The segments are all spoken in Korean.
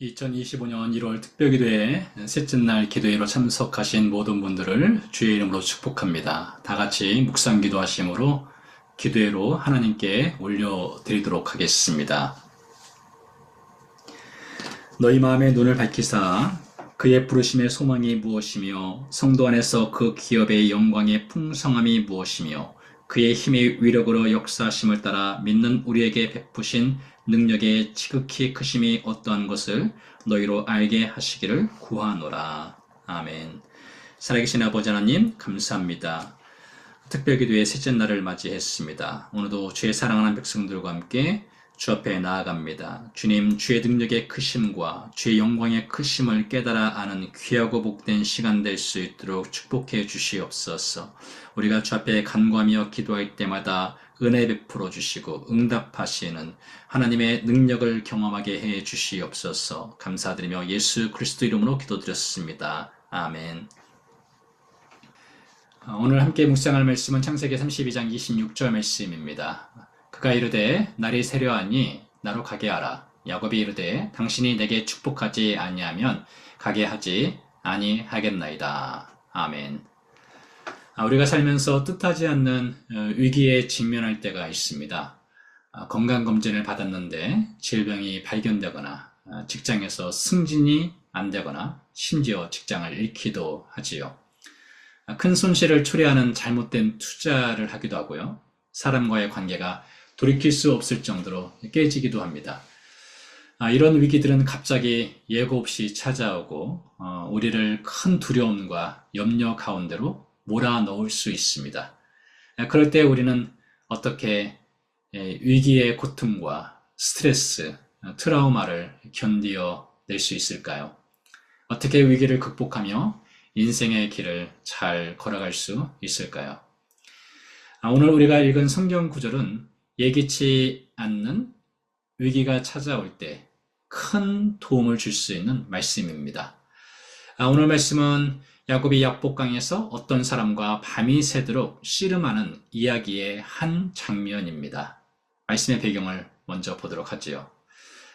2025년 1월 특별기도회 셋째 날 기도회로 참석하신 모든 분들을 주의 이름으로 축복합니다. 다 같이 묵상 기도하심으로 기도회로 하나님께 올려드리도록 하겠습니다. 너희 마음의 눈을 밝히사 그의 부르심의 소망이 무엇이며 성도 안에서 그 기업의 영광의 풍성함이 무엇이며 그의 힘의 위력으로 역사하심을 따라 믿는 우리에게 베푸신 능력의 지극히 크심이 어떠한 것을 너희로 알게 하시기를 구하노라. 아멘. 살아계신 아버지 하나님 감사합니다. 특별기도의 셋째 날을 맞이했습니다. 오늘도 주의 사랑하는 백성들과 함께 주 앞에 나아갑니다. 주님, 주의 능력의 크심과 주의 영광의 크심을 깨달아 아는 귀하고 복된 시간 될 수 있도록 축복해 주시옵소서. 우리가 주 앞에 간구하며 기도할 때마다 은혜 베풀어 주시고 응답하시는 하나님의 능력을 경험하게 해 주시옵소서. 감사드리며 예수 그리스도 이름으로 기도드렸습니다. 아멘. 오늘 함께 묵상할 말씀은 창세기 32장 26절 말씀입니다. 그가 이르되 날이 세려하니 나로 가게 하라. 야곱이 이르되 당신이 내게 축복하지 아니하면 가게 하지 아니하겠나이다. 아멘. 우리가 살면서 뜻하지 않는 위기에 직면할 때가 있습니다. 건강검진을 받았는데 질병이 발견되거나 직장에서 승진이 안 되거나 심지어 직장을 잃기도 하지요. 큰 손실을 초래하는 잘못된 투자를 하기도 하고요. 사람과의 관계가 돌이킬 수 없을 정도로 깨지기도 합니다. 아, 이런 위기들은 갑자기 예고 없이 찾아오고 어, 우리를 큰 두려움과 염려 가운데로 몰아넣을 수 있습니다. 아, 그럴 때 우리는 어떻게 에, 위기의 고통과 스트레스, 어, 트라우마를 견디어 낼 수 있을까요? 어떻게 위기를 극복하며 인생의 길을 잘 걸어갈 수 있을까요? 아, 오늘 우리가 읽은 성경 구절은 예기치 않는 위기가 찾아올 때 큰 도움을 줄 수 있는 말씀입니다. 아, 오늘 말씀은 야곱이 약복강에서 어떤 사람과 밤이 새도록 씨름하는 이야기의 한 장면입니다. 말씀의 배경을 먼저 보도록 하지요.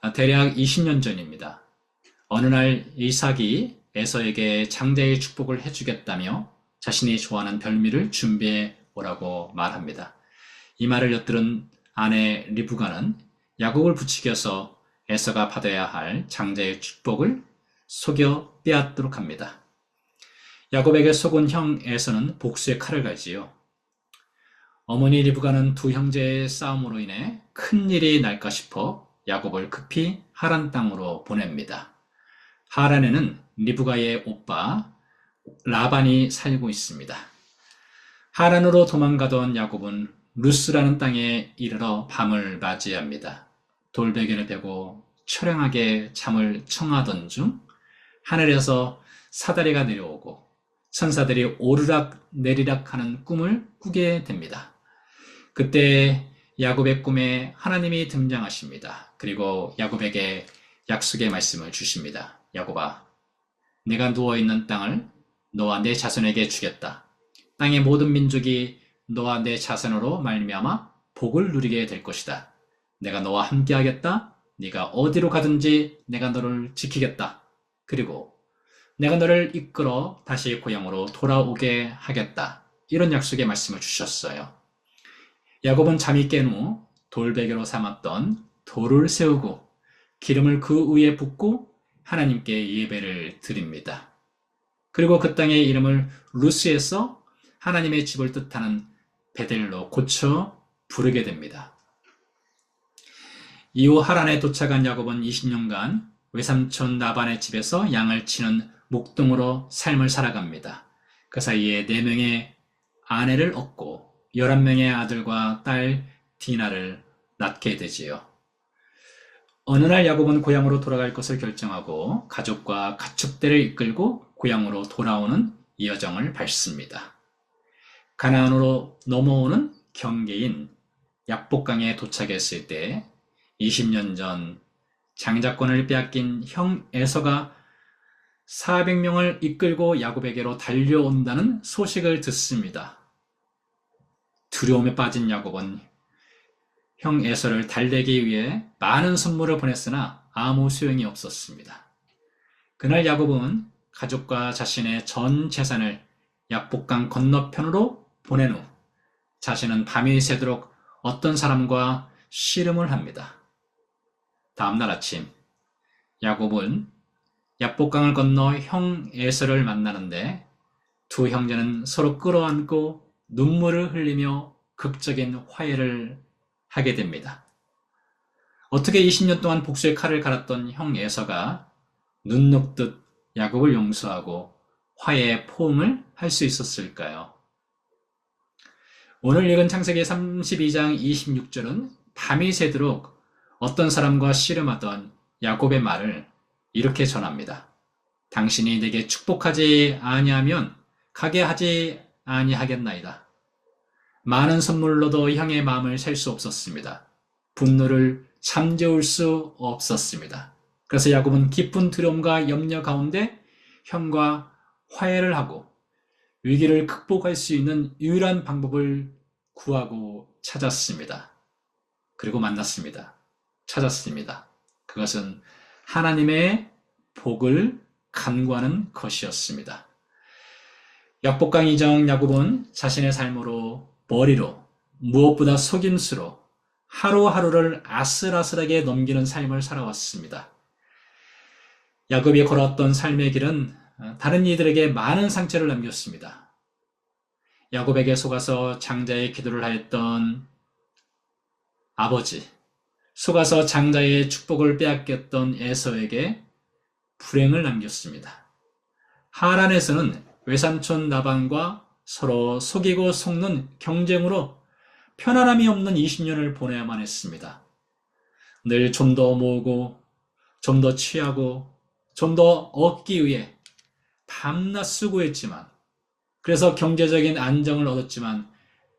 아, 대략 20년 전입니다. 어느 날 이삭이 에서에게 장자의 축복을 해주겠다며 자신이 좋아하는 별미를 준비해 오라고 말합니다. 이 말을 엿들은 아내 리브가는 야곱을 부추겨서 에서가 받아야 할 장자의 축복을 속여 빼앗도록 합니다. 야곱에게 속은 형 에서는 복수의 칼을 가지요. 어머니 리브가는 두 형제의 싸움으로 인해 큰 일이 날까 싶어 야곱을 급히 하란 땅으로 보냅니다. 하란에는 리브가의 오빠 라반이 살고 있습니다. 하란으로 도망가던 야곱은 루스라는 땅에 이르러 밤을 맞이합니다. 돌베개를 베고 처량하게 잠을 청하던 중 하늘에서 사다리가 내려오고 천사들이 오르락 내리락 하는 꿈을 꾸게 됩니다. 그때 야곱의 꿈에 하나님이 등장하십니다. 그리고 야곱에게 약속의 말씀을 주십니다. 야곱아, 내가 누워있는 땅을 너와 내 자손에게 주겠다. 땅의 모든 민족이 너와 내 자손으로 말미암아 복을 누리게 될 것이다. 내가 너와 함께하겠다. 네가 어디로 가든지 내가 너를 지키겠다. 그리고 내가 너를 이끌어 다시 고향으로 돌아오게 하겠다. 이런 약속의 말씀을 주셨어요. 야곱은 잠이 깬 후 돌베개로 삼았던 돌을 세우고 기름을 그 위에 붓고 하나님께 예배를 드립니다. 그리고 그 땅의 이름을 루스에서 하나님의 집을 뜻하는 베델로 고쳐 부르게 됩니다. 이후 하란에 도착한 야곱은 20년간 외삼촌 나반의 집에서 양을 치는 목동으로 삶을 살아갑니다. 그 사이에 4명의 아내를 얻고 11명의 아들과 딸 디나를 낳게 되지요. 어느 날 야곱은 고향으로 돌아갈 것을 결정하고 가족과 가축대를 이끌고 고향으로 돌아오는 여정을 밟습니다. 가나안으로 넘어오는 경계인 약복강에 도착했을 때 20년 전 장자권을 빼앗긴 형 에서가 400명을 이끌고 야곱에게로 달려온다는 소식을 듣습니다. 두려움에 빠진 야곱은 형 에서를 달래기 위해 많은 선물을 보냈으나 아무 소용이 없었습니다. 그날 야곱은 가족과 자신의 전 재산을 약복강 건너편으로 보낸 후 자신은 밤이 새도록 어떤 사람과 씨름을 합니다. 다음날 아침 야곱은 약복강을 건너 형 에서를 만나는데 두 형제는 서로 끌어안고 눈물을 흘리며 극적인 화해를 하게 됩니다. 어떻게 20년 동안 복수의 칼을 갈았던 형 에서가 눈 녹듯 야곱을 용서하고 화해의 포옹을 할 수 있었을까요? 오늘 읽은 창세기 32장 26절은 밤이 새도록 어떤 사람과 씨름하던 야곱의 말을 이렇게 전합니다. 당신이 내게 축복하지 아니하면 가게 하지 아니하겠나이다. 많은 선물로도 형의 마음을 셀 수 없었습니다. 분노를 잠재울 수 없었습니다. 그래서 야곱은 깊은 두려움과 염려 가운데 형과 화해를 하고 위기를 극복할 수 있는 유일한 방법을 구하고 찾았습니다. 그리고 만났습니다. 찾았습니다. 그것은 하나님의 복을 간구하는 것이었습니다. 약복강 이정 야곱은 자신의 삶으로 머리로 무엇보다 속임수로 하루하루를 아슬아슬하게 넘기는 삶을 살아왔습니다. 야곱이 걸었던 삶의 길은 다른 이들에게 많은 상처를 남겼습니다. 야곱에게 속아서 장자의 기도를 하였던 아버지, 속아서 장자의 축복을 빼앗겼던 에서에게 불행을 남겼습니다. 하란에서는 외삼촌 나방과 서로 속이고 속는 경쟁으로 편안함이 없는 20년을 보내야만 했습니다. 늘 좀 더 모으고, 좀 더 취하고, 좀 더 얻기 위해 밤낮 수고했지만, 그래서 경제적인 안정을 얻었지만,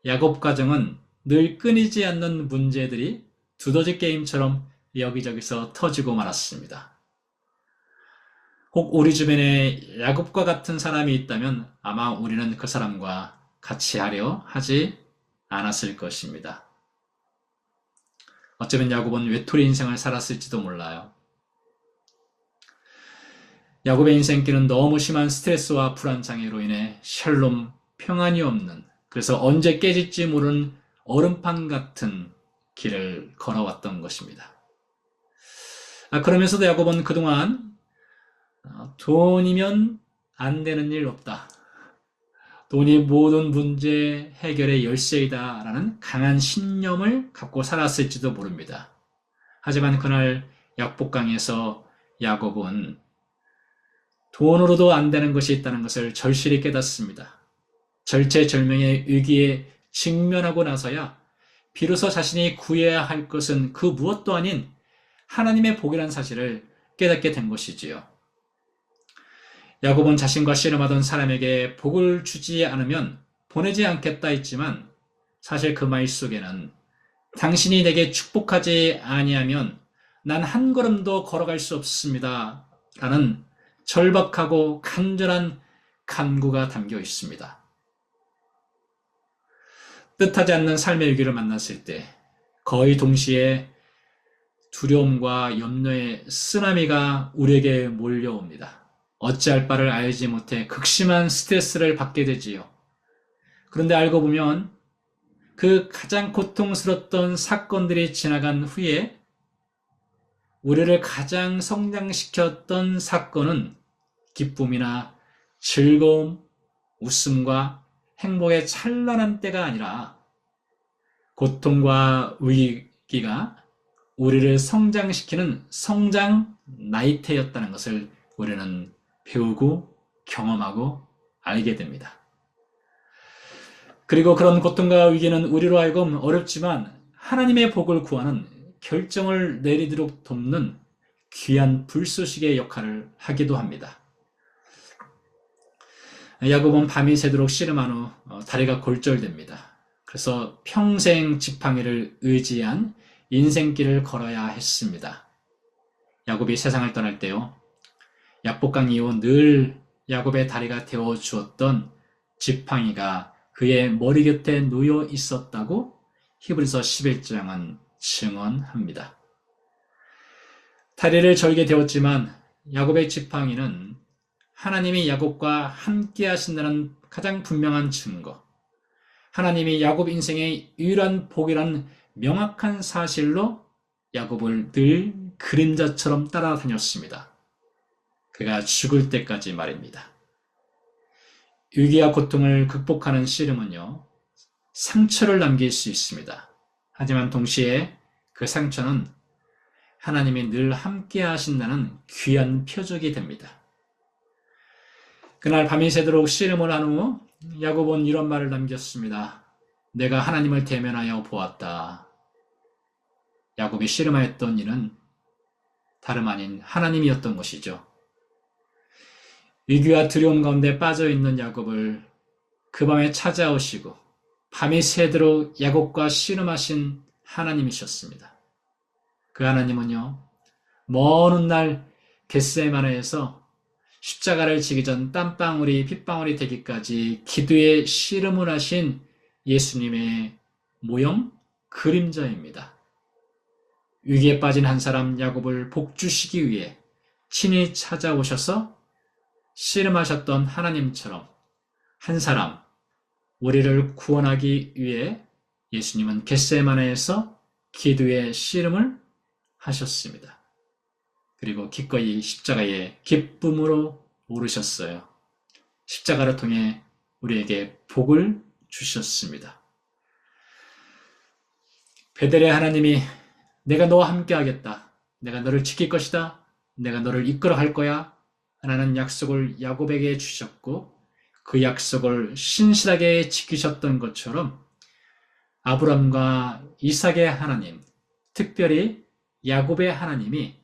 야곱 가정은 늘 끊이지 않는 문제들이 두더지 게임처럼 여기저기서 터지고 말았습니다. 혹 우리 주변에 야곱과 같은 사람이 있다면 아마 우리는 그 사람과 같이 하려 하지 않았을 것입니다. 어쩌면 야곱은 외톨이 인생을 살았을지도 몰라요. 야곱의 인생길은 너무 심한 스트레스와 불안 장애로 인해 샬롬 평안이 없는 그래서 언제 깨질지 모르는 얼음판 같은 길을 걸어왔던 것입니다. 아, 그러면서도 야곱은 그동안 어, 돈이면 안 되는 일 없다. 돈이 모든 문제 해결의 열쇠이다 라는 강한 신념을 갖고 살았을지도 모릅니다. 하지만 그날 약복강에서 야곱은 돈으로도 안 되는 것이 있다는 것을 절실히 깨닫습니다. 절체절명의 위기에 직면하고 나서야 비로소 자신이 구해야 할 것은 그 무엇도 아닌 하나님의 복이란 사실을 깨닫게 된 것이지요. 야곱은 자신과 씨름하던 사람에게 복을 주지 않으면 보내지 않겠다 했지만 사실 그 말 속에는 당신이 내게 축복하지 아니하면 난 한 걸음도 걸어갈 수 없습니다. 라는 절박하고 간절한 간구가 담겨 있습니다. 뜻하지 않는 삶의 위기를 만났을 때 거의 동시에 두려움과 염려의 쓰나미가 우리에게 몰려옵니다. 어찌할 바를 알지 못해 극심한 스트레스를 받게 되지요. 그런데 알고 보면 그 가장 고통스럽던 사건들이 지나간 후에 우리를 가장 성장시켰던 사건은 기쁨이나 즐거움, 웃음과 행복의 찬란한 때가 아니라 고통과 위기가 우리를 성장시키는 성장 나이테였다는 것을 우리는 배우고 경험하고 알게 됩니다. 그리고 그런 고통과 위기는 우리로 하여금 어렵지만 하나님의 복을 구하는 결정을 내리도록 돕는 귀한 불쏘시개의 역할을 하기도 합니다. 야곱은 밤이 새도록 씨름한 후 어, 다리가 골절됩니다. 그래서 평생 지팡이를 의지한 인생길을 걸어야 했습니다. 야곱이 세상을 떠날 때요. 약복강 이후 늘 야곱의 다리가 되어 주었던 지팡이가 그의 머리 곁에 놓여 있었다고 히브리서 11장은 증언합니다. 다리를 절게 되었지만 야곱의 지팡이는 하나님이 야곱과 함께 하신다는 가장 분명한 증거. 하나님이 야곱 인생의 유일한 복이라는 명확한 사실로 야곱을 늘 그림자처럼 따라다녔습니다. 그가 죽을 때까지 말입니다. 위기와 고통을 극복하는 씨름은요, 상처를 남길 수 있습니다. 하지만 동시에 그 상처는 하나님이 늘 함께 하신다는 귀한 표적이 됩니다. 그날 밤이 새도록 씨름을 한 후 야곱은 이런 말을 남겼습니다. 내가 하나님을 대면하여 보았다. 야곱이 씨름하였던 이는 다름 아닌 하나님이었던 것이죠. 위기와 두려움 가운데 빠져 있는 야곱을 그 밤에 찾아오시고 밤이 새도록 야곱과 씨름하신 하나님이셨습니다. 그 하나님은요, 먼 훗날 겟세마네에서 십자가를 지기 전 땀방울이 핏방울이 되기까지 기도에 씨름을 하신 예수님의 모형 그림자입니다. 위기에 빠진 한 사람 야곱을 복주시기 위해 친히 찾아오셔서 씨름하셨던 하나님처럼 한 사람 우리를 구원하기 위해 예수님은 겟세마네에서 기도의 씨름을 하셨습니다. 그리고 기꺼이 십자가에 기쁨으로 오르셨어요. 십자가를 통해 우리에게 복을 주셨습니다. 베델의 하나님이 내가 너와 함께 하겠다. 내가 너를 지킬 것이다. 내가 너를 이끌어 갈 거야. 라는 약속을 야곱에게 주셨고 그 약속을 신실하게 지키셨던 것처럼 아브람과 이삭의 하나님, 특별히 야곱의 하나님이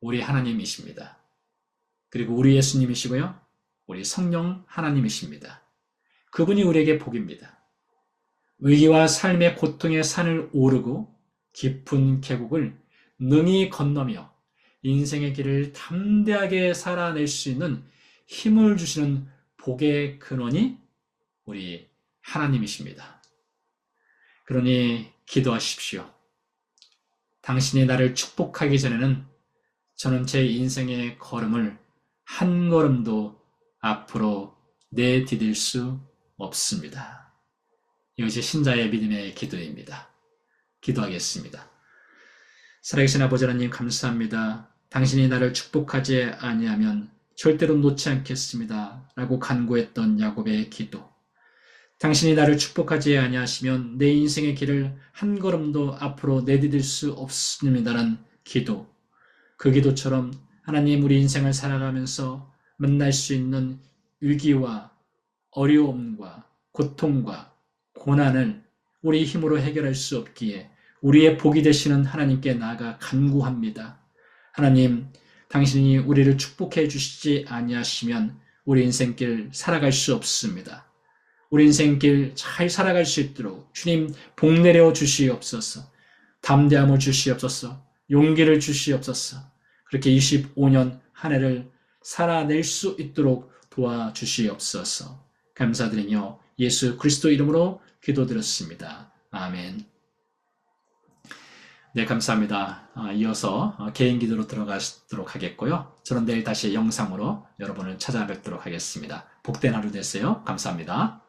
우리 하나님이십니다. 그리고 우리 예수님이시고요. 우리 성령 하나님이십니다. 그분이 우리에게 복입니다. 위기와 삶의 고통의 산을 오르고 깊은 계곡을 능히 건너며 인생의 길을 담대하게 살아낼 수 있는 힘을 주시는 복의 근원이 우리 하나님이십니다. 그러니 기도하십시오. 당신이 나를 축복하기 전에는 저는 제 인생의 걸음을 한 걸음도 앞으로 내디딜 수 없습니다. 이것이 신자의 믿음의 기도입니다. 기도하겠습니다. 살아계신 아버지 하나님 감사합니다. 당신이 나를 축복하지 아니하면 절대로 놓지 않겠습니다. 라고 간구했던 야곱의 기도. 당신이 나를 축복하지 아니하시면 내 인생의 길을 한 걸음도 앞으로 내디딜 수 없습니다라는 기도. 그 기도처럼 하나님 우리 인생을 살아가면서 만날 수 있는 위기와 어려움과 고통과 고난을 우리 힘으로 해결할 수 없기에 우리의 복이 되시는 하나님께 나아가 간구합니다. 하나님, 당신이 우리를 축복해 주시지 아니하시면 우리 인생길 살아갈 수 없습니다. 우리 인생길 잘 살아갈 수 있도록 주님 복 내려 주시옵소서. 담대함을 주시옵소서. 용기를 주시옵소서. 그렇게 25년 한 해를 살아낼 수 있도록 도와주시옵소서. 감사드리며 예수 그리스도 이름으로 기도드렸습니다. 아멘. 네, 감사합니다. 아, 이어서 어, 개인 기도로 들어가도록 하겠고요. 저는 내일 다시 영상으로 여러분을 찾아뵙도록 하겠습니다. 복된 하루 되세요. 감사합니다.